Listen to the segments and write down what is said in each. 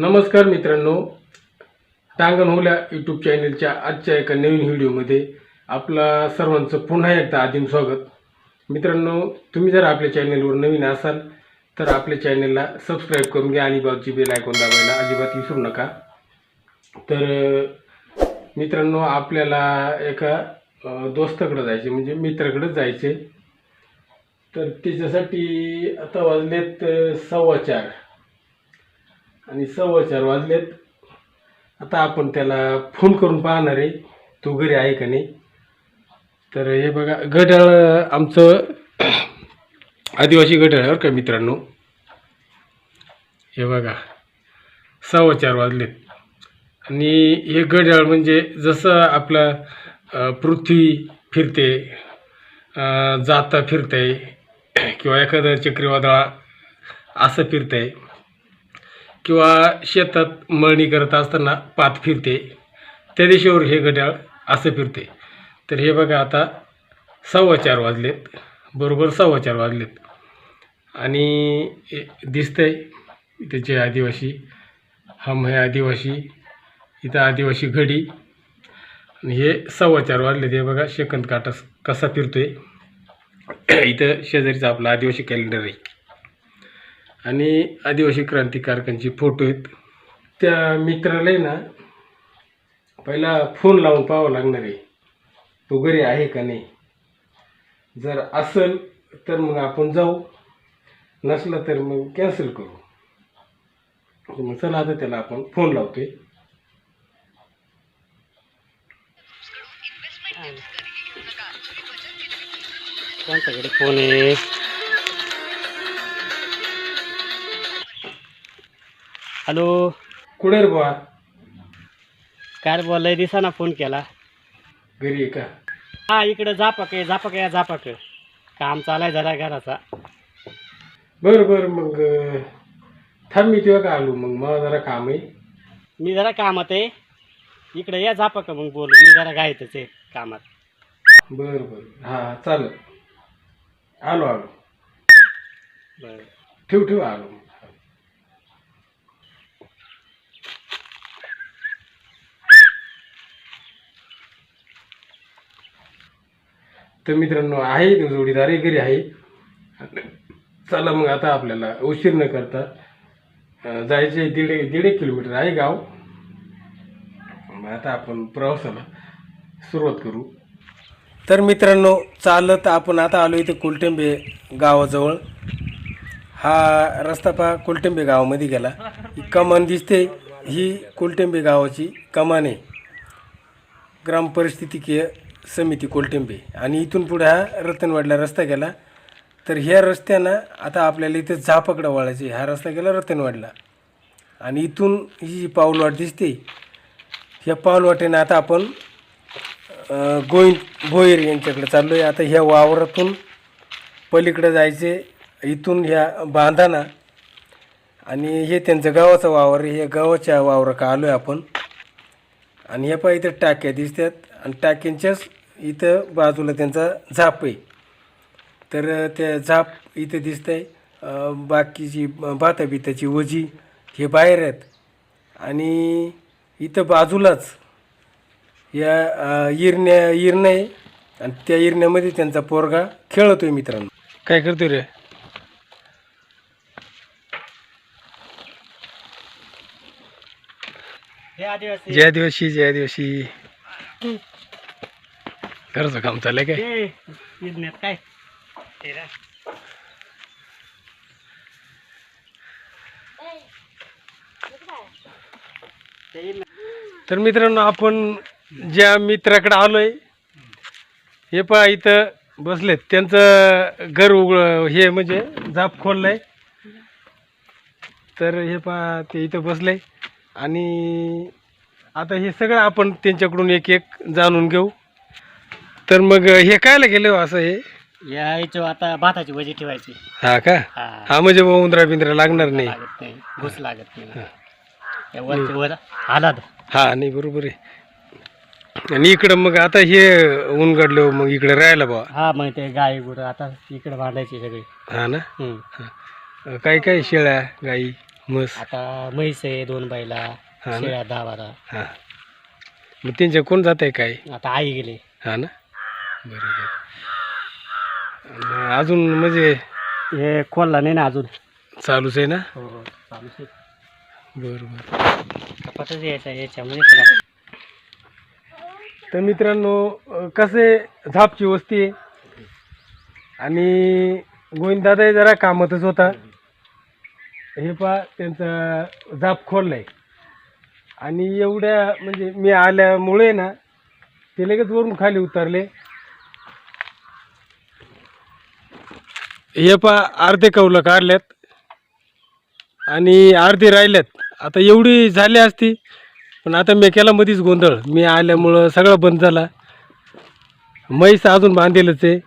नमस्कार मित्रांनो. टांगण होल्या यूट्यूब चॅनलच्या आजच्या एका नवीन व्हिडिओमध्ये आपला सर्वांचं पुन्हा एकदा आदिम स्वागत. मित्रांनो तुम्ही जर आपल्या चॅनलवर नवीन असाल तर आपल्या चॅनलला सबस्क्राईब करून घ्या आणि बाजूची बेल आयकॉन दाबायला अजिबात विसरू नका. तर मित्रांनो आपल्याला एका दोस्ताकडं जायचे म्हणजे मित्राकडं जायचे तर त्याच्यासाठी आता वाजलेत सव्वा चार. आणि सव्वा चार वाजलेत. आता आपण त्याला फोन करून पाहणार आहे. तो घरी आहे का नाही? तर हे बघा घड्याळ आमचं आदिवासी घड्याळावर आहे का मित्रांनो. हे बघा सव्वा चार वाजलेत. आणि हे घड्याळ म्हणजे जसं आपलं पृथ्वी फिरते जाता फिरते किंवा एखादं चक्रीवादळा असं फिरतंय. किंवा शेतात मळणी करत असताना पात फिरते. त्या दिशेवर हे घड्याळ असं फिरते. तर हे बघा आता सव्वा चार वाजलेत. बरोबर सव्वा चार वाजलेत. आणि दिसतं दिसतंय त्याचे आदिवासी. हम हे आदिवासी. इथं आदिवासी घडी. आणि हे सव्वा चार वाजलेत. हे बघा शेकंद काटा कसा फिरतोय. इथं शेजारीचं आपला आदिवासी कॅलेंडर आहे. आणि आदिवासी क्रांतिकारकांचे फोटो आहेत. त्या मित्राला ना पहिला फोन लावून पाहावं लागणार आहे. तो घरी आहे का नाही? जर असेल तर मग आपण जाऊ. नसला तर मग कॅन्सल करू. मग चला आता त्याला आपण फोन लावतोय. कोणत्याकडे फोन आहे? हॅलो. कुठे रे बुवा? काय रे बोललाय दिसा ना फोन केला. घरी आहे का? हा इकडं झापक आहे झापक या झापक. काम चालाय जरा घराचा. बरं बरं मग अं, थांब मी तेव्हा का आलो? मग मला जरा काम आहे. मी जरा कामात आहे. इकडे या झापक मग बोल. मी जरा गायतच आहे कामात. बरं बरं. हां चालेल. आलो आलो. बरं. ठेव ठेव आलो. तर मित्रांनो आहे जोडीदार जोडीदारही घरी आहे. चला मग आता आपल्याला उशीर न करता जायचे दीड दीड एक किलोमीटर आहे गाव. मग आता आपण प्रवासाला सुरुवात करू. तर मित्रांनो चालत आपण आता आलो इथे कुलटेंबे गावाजवळ. हा रस्ता पहा कुलटेंबे गावामध्ये गेला. कमान दिसते ही कुलटेंबे गावाची कमान आहे. ग्रामपरिस्थितीकीय समिती कोलटेंबे. आणि इथून पुढे हा रतनवाडला रस्ता गेला. तर ह्या रस्त्यानं आता आपल्याला इथे झापकडं वळायचे हा रस्ता गेला रतनवाडला. आणि इथून ही जी पाऊलवाट दिसते ह्या पाऊलवाटेनं आता आपण अं, गोविंद भोईर यांच्याकडे चाललो आहे आता ह्या वावरातून पलीकडे जायचे इथून ह्या बांधाना. आणि हे त्यांचं गावाचं वावर आहे. गावाच्या वावराका आलो आहे आपण. आणि ह्या पहा इथे टाक्या दिसतात. आणि टाक्यांच्याच इथं बाजूला त्यांचा झाप आहे. तर अं, त्या झाप इथं दिसत आहे बाकीची भाता बिताची वजी हे बाहेर आहेत. आणि इथं बाजूलाच या इरण्या इरणं आहे. आणि त्या इरण्यामध्ये त्यांचा पोरगा खेळतोय मित्रांनो. काय करतोय रे? हे आदिवासी. जय आदिवासी जय आदिवासी. घरचं काम चाललंय काय? इजण्यात काय? रा. ते इजण्यात- तर मित्रांनो आपण ज्या मित्राकडे आलोय हे पहा इथं बसलेत. त्यांचं घर उघड हे म्हणजे झाप खोललंय. तर हे पहा ते इथं बसले आणि आता हे सगळं आपण त्यांच्याकडून एक एक जाणून घेऊ. तर मग हे कायला गेले हो असं हे? या आता भाताची वजी ठेवायची. हा का? हा. हा म्हणजे मग उंदरा बिंद्रा लागणार नाही. लागत नाही. घुस लागत नाही. या वरच्या वर आलाद हा नाही बरोबर आहे. आणि इकडं मग आता हे ऊन गाडलं मग इकडे राहायला बा हा मग ते गाय गुरं आता इकडे बांधायची सगळी. हा ना? हम्म. काय काय शेळ्या गाई मस्त आता म्हैस आहे दोन बैला हा ना? शेळ्या दहा बारा. हां. मग त्यांच्या कोण जात आहे काय? आता आई गेली. हा ना? बरोबर. अजून म्हणजे हे खोलला नाही ना अजून. चालूच आहे ना? हो हो चालूच आहे. बरोबर. कपातच यायचा याच्यामध्ये पण तर मित्रांनो अं, कसे झापची वस्ती आहे? आणि गोविंदादाही जरा कामातच होता. हे पा त्यांचा झाप खोललाय. आणि एवढ्या म्हणजे मी आल्यामुळे ना ते लगेच वरून खाली उतरले. हे पा अर्धे कौलं काढल्यात आणि अर्धे राहिल्यात आता एवढी झाली असती पण आता मी केला मध्येच गोंधळ. मी आल्यामुळं सगळं बंद झाला. म्हैस अजून बांधेलच आहे.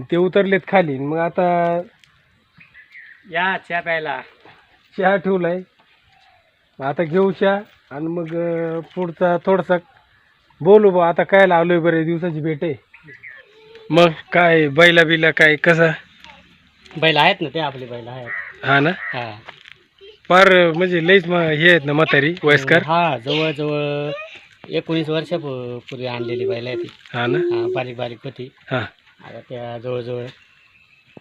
ते उतरलेत खाली. मग आता या चहा प्यायला. चहा ठेवलाय. मग आता घेऊ चहा आणि मग पुढचा थोडासा बोलू बा आता काय लावलोय बरे दिवसाची भेट आहे. मग काय बैला बिला काय कसा? बैल आहेत ना ते आपले बैल आहेत. हा ना? हा. फार म्हणजे लईच म हे आहेत ना म्हातारी वयस्कर? हा जवळजवळ एकोणीस वर्षापूर्वी आणलेली बैल आहे ती. हा ना? हा बारीक बारीक होती हा. आता त्या जवळजवळ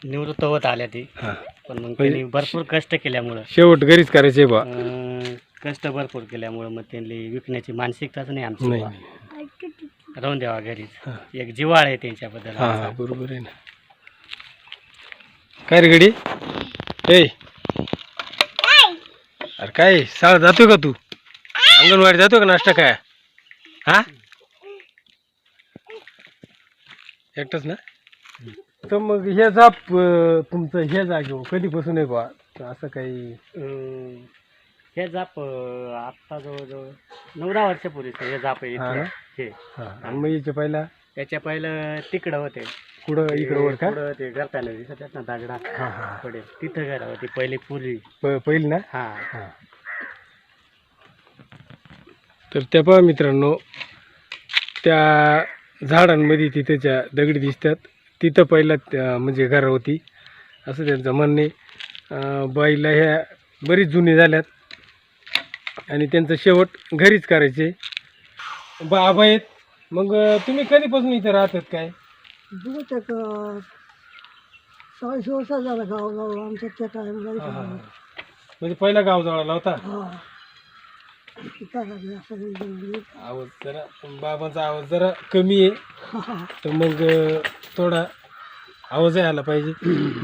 निवृत्त होत आल्या ती. हा. पण मग त्यांनी भरपूर कष्ट केल्यामुळं. शेवट घरीच करायचे बा. अं, कष्ट भरपूर केल्यामुळं मग त्यांनी विकण्याची मानसिकताच नाही आमची. नाही बुवा. राहून द्यावा घरीच. एक जिवाळ आहे त्यांच्याबद्दल हा हा बरोबर आहे ना. काय रे गडी? ए. अरे काय शाळा जातोय का तू? अंगणवाडी जातोय का नाश्ता काय हा? एकटंच ना? तर मग हे अं, तुमचं हे जागेवर कधीपासून आहे बा असं काही अं, हे जाप अं, आत्ता जवळजवळ नऊ दहा वर्षापूर्वीच हे जाप आहे हा इथलं. हे. हा. आणि मग याच्या पहिला? त्याच्या पहिलं तिकडं होते. कुठं इकडं वर का? पुढं ते घरताना दिसत आहेत ना दगडा. हा हा. पुढे. तिथं घर होती पहिली पूर्वी प- पहिली ना? हा. हा. तर त्या पहा मित्रांनो त्या झाडांमध्ये तिथेच्या दगडी दिसतात तिथं पहिला त्या- म्हणजे घरं होती. असं त्यांचं म्हणणे बाईला ह्या बरीच जुनी झाल्यात. आणि त्यांचं शेवट घरीच करायचे. बाबा आहेत. मग तुम्ही कधीपासून इथे राहतात काय? बहुत एक चाळीस वर्ष झालं गाव गाव आमच्या त्या टाईमला हा. म्हणजे पहिला गाव जवळला होता? हा. काय लागले असं आवाज जरा बाबांचा आवाज जरा कमी आहे. तर मग अं, थोडा आवाज आला पाहिजे.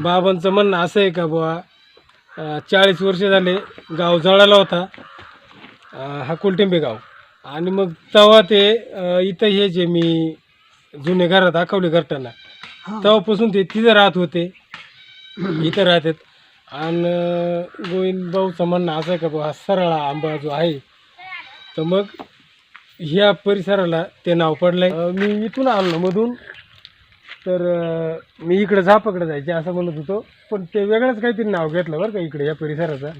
बाबांचं म्हणणं असं आहे का बुवा चाळीस वर्ष झाले गाव जळाला होता. हा कुलटिंबे गाव आणि मग तेव्हा ते अं, इथं हे जे मी जुने घरात दाखवले करताना तेव्हापासून ते तिथं राहत होते. इथं राहतात. आणि गोविंद भाऊचं म्हणणं असं आहे का बुवा हा सरळा आंबा जो आहे तर मग ह्या परिसराला ते नाव पडलंय. अं, मी इथून आलो मधून तर अं, मी इकडे झापाकडे जायचे असं म्हणत होतो. पण ते वेगळंच काहीतरी नाव घेतलं बरं का इकडे या परिसराचं.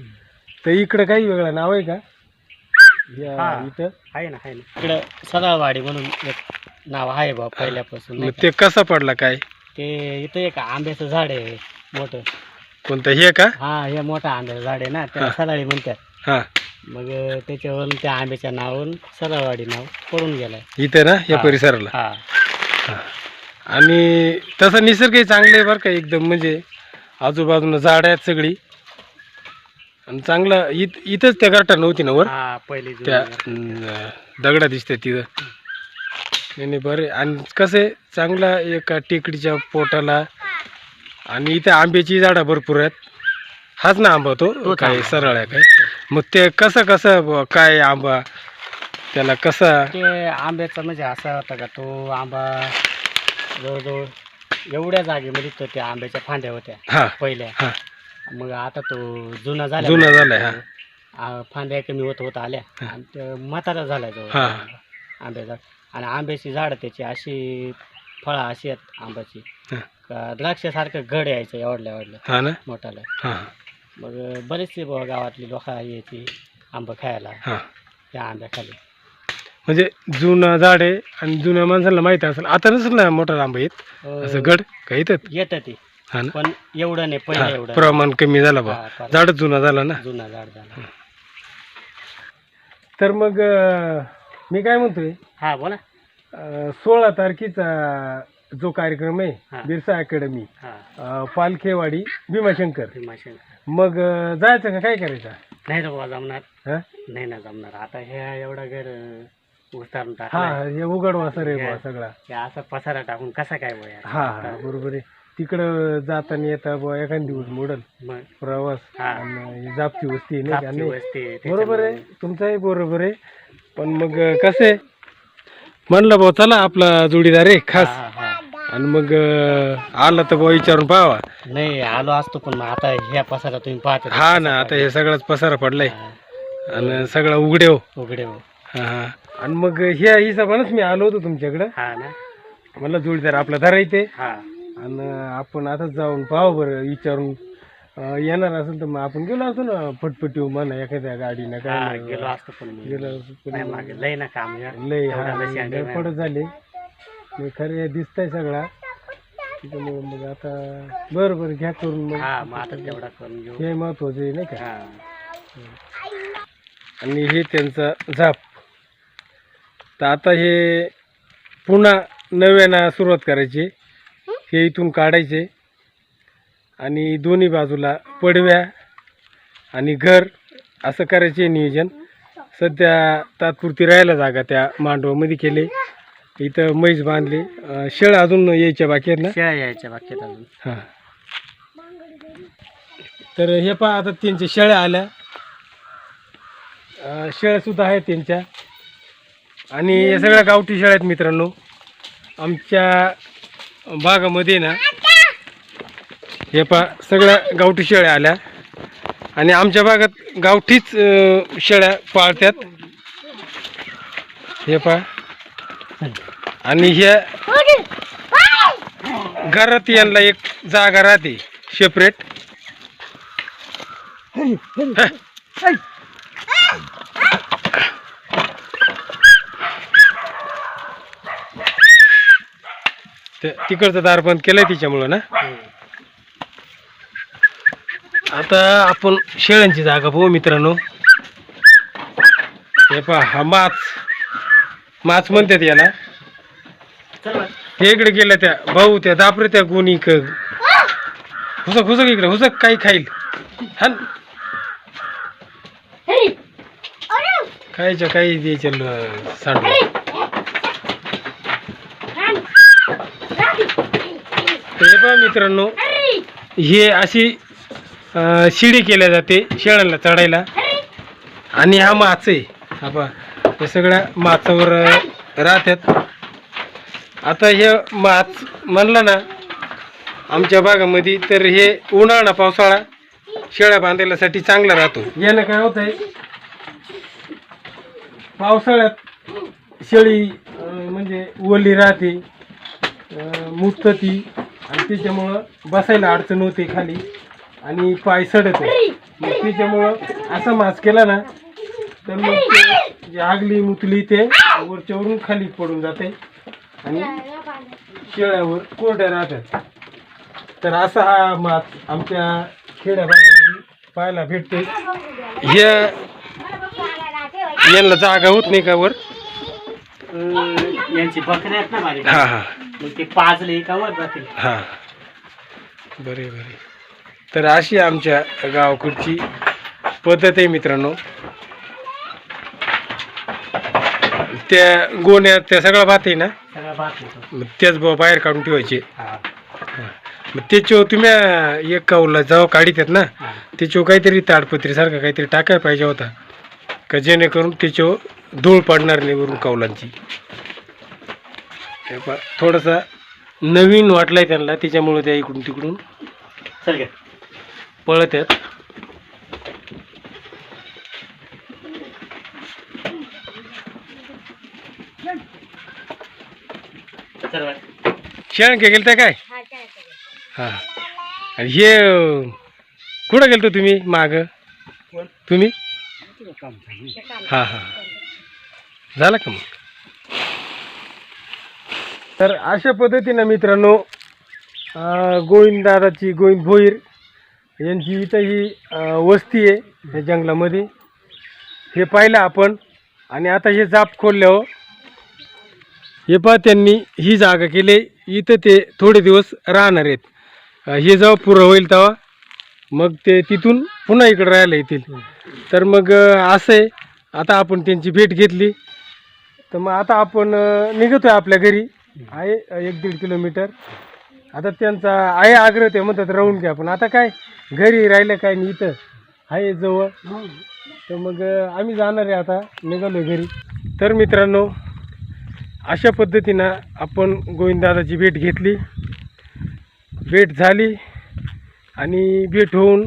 तर इकडे काही वेगळं नाव आहे का? या हा. इथं. आहे ना आहे ना. इकडं सदाळवाडी म्हणून एक नाव आहे बा पहिल्यापासून नाही मग ते कसा पडला काय? का? ते इथं एक आंब्याचं झाड आहे मोठं. कोणतं हे का? हा हे मोठं आंब्याचं झाड आहे ना त्याला सदाळी म्हणतात. हा. मग त्याच्यावरून त्या आंब्याच्या नावावरून सदाळवाडी नाव पडून गेलंय. इथं ना या हा. परिसराला? हा. आणि तसा निसर्गही चांगलं आहे बरं का एकदम. म्हणजे आजूबाजूला झाड आहेत सगळी. आणि चांगलं इथ इथंच त्या गाठा नव्हती ना वर? हा पहिली त्या. अं, दगडा दिसते तिथं. नाही नाही बरे. आणि कसं आहे चांगला एका टेकडीच्या पोटाला आणि इथे आंब्याची झाडं भरपूर आहेत. हाच ना आंबा तो तोच काय आंबा. सरळ आहे काय? मग ते कसं कसं काय आंबा? त्याला कसा? ते आंब्याचा म्हणजे असा होता का तो आंबा जवळजवळ एवढ्या जागेमध्ये तो त्या आंब्याच्या फांद्या होत्या हा. पहिल्या. हा. मग आता तो जुना झाला जुना झालाय हा. आ, फांद्या कमी होत होत आल्या. आणि ते म्हातारा झाला जवळ हा. आंब्याचा. आणि आंब्याची झाडं त्याची अशी फळं अशी आहेत आंब्याची. हा. का द्राक्षासारखं घड यायचं एवढल्या एवढल्या. हा ना? मोठाला. हा. मग बरेचसे बुवा गावातली लोक यायची आंबं खायला. हा. त्या आंब्याखाली. म्हणजे जुनं झाड आहे आणि जुन्या माणसाला माहिती असेल. आता नसेल ना मोठा आंबा येत. अं, असं गड का येतात? येतं ते. हा ना? पण एवढं नाही पहिलं हा, एवढं प्रमाण कमी झालं बा. हा, झाडच जुना झाला ना? जुना झाड झाला. तर मग अं, मी काय म्हणतोय? हा बोला. अं, सोळा तारखेचा जो कार्यक्रम आहे. बिरसा अकॅडमी हा. अं, पालखेवाडी भीमाशंकर. भीमाशंकर. मग अं, जायचं का? काय करायचं? नाही रे बाबा जमणार. हा? नाही ना जमणार. आता हे एवढा घर उतारून हा टाकला हे उघडवा सर आहे बुवा सगळा. हे असा पसारा टाकून कसा काय वया हा हा बरोबर आहे. तिकडं जाताना येता बुवा एखाद दिवस मोडल. मग. प्रवास हा. आणि जापची वस्ती आहे नाही का? कापची नाही वस्ती बरोबर आहे. तुमचंही बरोबर आहे. पण मग कसं आहे? म्हणलं भाऊ चला आपला जोडीदार आहे खास. हा, हा. आणि मग अं, आला तर भाऊ विचारून पाहावा. नाही आलो असतो पण मग आता ह्या पसारा तुम्ही पाहता. हा ना आता हे सगळाच पसारा पडलाय. आणि सगळा उघडे हो. उघडे हो. हा हा. आणि मग ह्या हिशोबानंच मी आलो होतो तुमच्याकडं. हा ना. मला जोडीदार आपला धरायचे. हा. आणि आपण आताच जाऊन पाहावं बरं विचारून. अं, येणार असेल तर मग आपण गेलो असतो ना पटपटी म्हणा एखाद्या गाडीनं काय हा, नाही. गेलो असतो पण मी. गेलो असतो पण नाही मागे लय ना काम या. लय एवढा हा लय नाही. पडत झाले. मी खरे दिसतंय सगळा. त्याच्यामुळे मग आता बरं बरं घ्या करून मग. हा मग आता तेवढा करून घेऊ. हे महत्वाचं आहे नाही का? हा. आणि हे त्यांचा झाप. तर आता हे पुन्हा नव्यानं सुरुवात करायची. हे इथून काढायचे. आणि दोन्ही बाजूला पडव्या आणि घर असं करायचे नियोजन. सध्या तात्पुरती राहायला जागा त्या मांडवामध्ये केले. इथं म्हैस बांधले. शेळ अजून यायच्या बाकी आहेत ना? शेळ्या यायच्या बाकीत अजून. हां. तर हे पहा आता त्यांच्या शेळ्या आल्या. अं, शेळ्या सुद्धा आहेत त्यांच्या. आणि या सगळ्या गावठी शेळ्या आहेत मित्रांनो. आमच्या भागामध्ये ना हे पहा सगळ्या गावठी शेळ्या आल्या. आणि आमच्या भागात गावठीच शेळ्या पाळतात हे पहा. आणि ह्या घरात यांना एक जागा राहते सेपरेट तिकडचं दार बंद केलंय तिच्यामुळं ना? आता आपण शेळ्यांची जागा पाहू मित्रांनो. हे पहा हा माच. माच म्हणतात याला. इकडे गेल्या त्या भाऊ त्या दापरे त्या कोणी क हुसक हुसक इकडे हुसक काही खाईल. हा न. खायच्या काही द्यायच्या ल- सांडून तर हे पहा मित्रांनो हे अशी शिडी केल्या जाते शेळ्यांना चढायला. आणि हा माच आहे. हा पहा हे सगळ्या माचावर राहतात आता हे माच म्हणलं ना आमच्या भागामध्ये तर हे उन्हाळा पावसाळा शेळ्या बांधायलासाठी चांगला राहतो. यानं काय होत आहे पावसाळ्यात शेळी म्हणजे ओली राहते मुततं ती आणि त्याच्यामुळं बसायला अडचण होते खाली. आणि पाय सडत मग त्याच्यामुळं असा मास केला ना तर मग ते जे आगली मुतली ते वरच्यावरून खाली पडून जाते. आणि शेळ्यावर कोरड्या राहतात. तर असा हा मास आमच्या खेड्या भागामध्ये पाहायला भेटते या यांना जागा होत नाही का वर? यांची बकऱ्या आहेत ना हा हा. मग ते पाजले का वर जातील. हा. बरे बरे. तर अशी आमच्या गावाकडची पद्धत आहे मित्रांनो. त्या गोण्या त्या सगळ्या भात आहे ना? सगळं भात येतो मग त्याच बाहेर काढून ठेवायचे. हा. मग त्याच्यावर तुम्ही एक काऊला जेव्हा काढीत आहेत ना? हा. त्याच्यावर काहीतरी ताडपत्रीसारखं काहीतरी टाकायला पाहिजे होता. का जेणेकरून त्याच्यावर धूळ पडणार नाही वरून कौलांची. हे पहा, थोडासा नवीन वाटलाय त्यांना त्याच्यामुळे त्या इकडून तिकडून चल पळत आहेत. चल बरं. शेण गेल त्या काय? हां आणि हे अं, कुठं गेलतो तुम्ही माग? तुम्ही? हां हां. झालं का मग? तर अशा पद्धतीनं मित्रांनो गोविंददादाची गोविंद भोईर यांची इथं ही वस्ती आहे या जंगलामध्ये. हे पाहिलं आपण आणि आता हे जाप खोलल्यावर हे पहा त्यांनी ही जागा केली. इथं ते थोडे दिवस राहणार आहेत. हे जेव्हा पुरं होईल तेव्हा मग ते तिथून पुन्हा इकडे राहायला येतील. तर मग असं आहे. आता आपण त्यांची भेट घेतली. तर मग आता आपण निघतो निघतोय आपल्या घरी. आहे एक दीड किलोमीटर. आता त्यांचा आहे आग्रह ते म्हणतात राहून घ्या. पण आता काय घरी राहिलं काय नाही इथं. आहे जवळ. तर मग आम्ही जाणार आहे आता निघालो घरी. तर मित्रांनो अशा पद्धतीनं आपण गोविंददादाची भेट घेतली. भेट झाली आणि भेट होऊन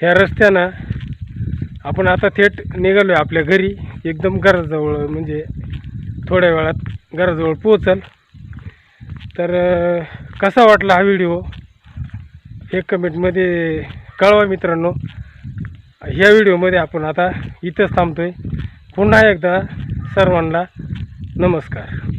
ह्या रस्त्यानं आपण आता थेट निघालो आहे आपल्या घरी. एकदम घराजवळ म्हणजे थोड्या वेळात घराजवळ पोचल तर कसा वाटला हा व्हिडिओ हे कमेंटमध्ये कळवा मित्रांनो. ह्या व्हिडिओमध्ये आपण आता इथंच थांबतो आहे पुन्हा एकदा सर्वांना नमस्कार.